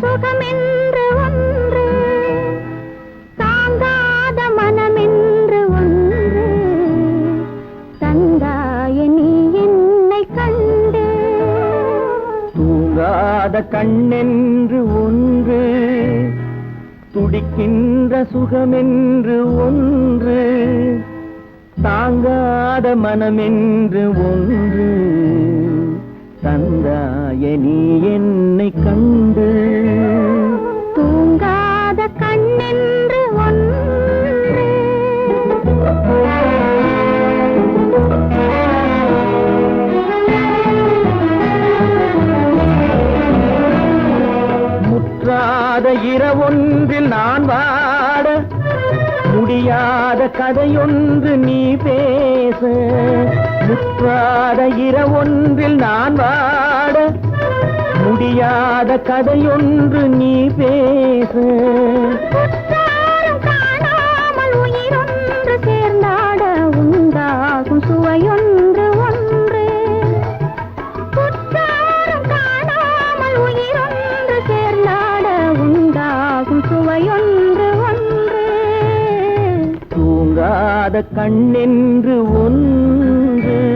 சுகம் என்று ஒன்று தாங்காத மனம் என்று ஒன்று. தந்தாய நீ என்னை கண்டு. தூங்காத கண்ணென்று ஒன்று துடிக்கின்ற சுகமென்று ஒன்று. தாங்காத மனமென்று ஒன்று தந்தாய நீ என்னை கண்டு. முற்றாத இரவொன்றில் நான் வாட முடியாத கதையொன்று நீ பேச. முற்றாத இரவொன்றில் நான் வாட முடியாத கதையொன்று நீ பேச. கண்ணென்று ஒன்று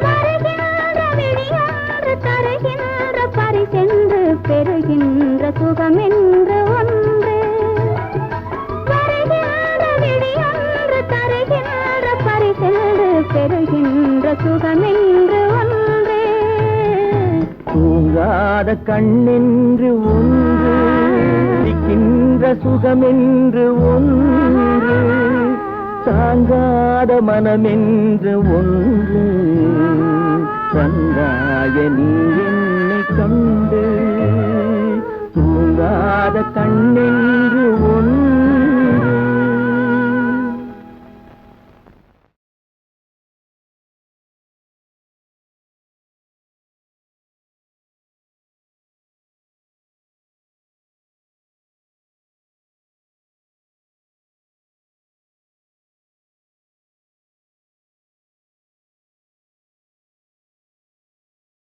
பெறுகின்ற சுகமென்று ஒன்று. தூங்காத கண்ணென்று ஒன்று இருக்கின்ற சுகமென்று ஒன்று தாங்காத மனமென்று ஒன்று. தந்தாய நீ என்னை கண்டு தூங்காத கண்ணென்று ஒன்று.